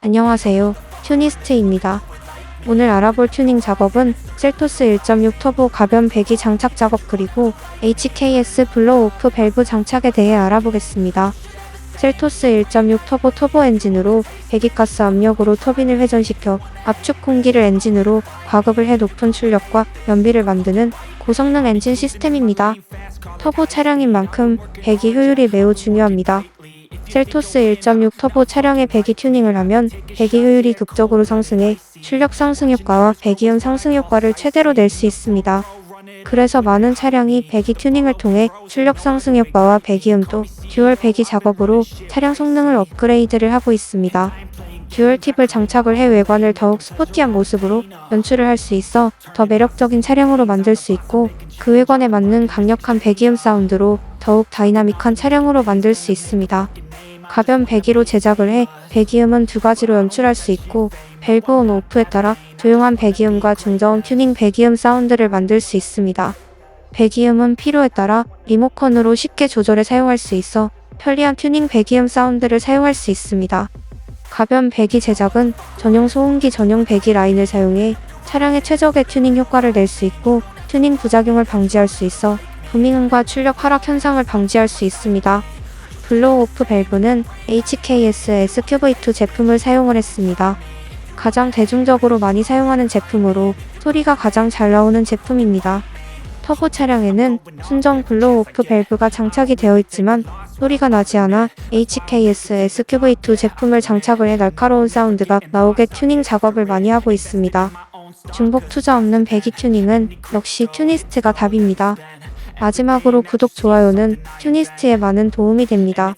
안녕하세요. 튜니스트입니다. 오늘 알아볼 튜닝 작업은 셀토스 1.6 터보 가변 배기 장착 작업 그리고 HKS 블로우 오프 밸브 장착에 대해 알아보겠습니다. 셀토스 1.6 터보 터보 엔진으로 배기가스 압력으로 터빈을 회전시켜 압축 공기를 엔진으로 과급을 해 높은 출력과 연비를 만드는 고성능 엔진 시스템입니다. 터보 차량인 만큼 배기 효율이 매우 중요합니다. 셀토스 1.6 터보 차량의 배기 튜닝을 하면 배기 효율이 극적으로 상승해 출력 상승 효과와 배기음 상승 효과를 최대로 낼 수 있습니다. 그래서 많은 차량이 배기 튜닝을 통해 출력 상승 효과와 배기음도 듀얼 배기 작업으로 차량 성능을 업그레이드를 하고 있습니다. 듀얼 팁을 장착을 해 외관을 더욱 스포티한 모습으로 연출을 할 수 있어 더 매력적인 차량으로 만들 수 있고 그 외관에 맞는 강력한 배기음 사운드로 더욱 다이나믹한 차량으로 만들 수 있습니다. 가변 배기로 제작을 해 배기음은 두 가지로 연출할 수 있고 밸브 온 오프에 따라 조용한 배기음과 중저음 튜닝 배기음 사운드를 만들 수 있습니다. 배기음은 필요에 따라 리모컨으로 쉽게 조절해 사용할 수 있어 편리한 튜닝 배기음 사운드를 사용할 수 있습니다. 가변 배기 제작은 전용 소음기 전용 배기 라인을 사용해 차량의 최적의 튜닝 효과를 낼 수 있고 튜닝 부작용을 방지할 수 있어 부밍음과 출력 하락 현상을 방지할 수 있습니다. 블로우 오프 밸브는 HKS SQV2 제품을 사용을 했습니다. 가장 대중적으로 많이 사용하는 제품으로 소리가 가장 잘 나오는 제품입니다. 터보 차량에는 순정 블로우 오프 밸브가 장착이 되어 있지만 소리가 나지 않아 HKS SQV2 제품을 장착을 해 날카로운 사운드가 나오게 튜닝 작업을 많이 하고 있습니다. 중복 투자 없는 배기 튜닝은 역시 튜니스트가 답입니다. 마지막으로 구독, 좋아요는 튜니스트에 많은 도움이 됩니다.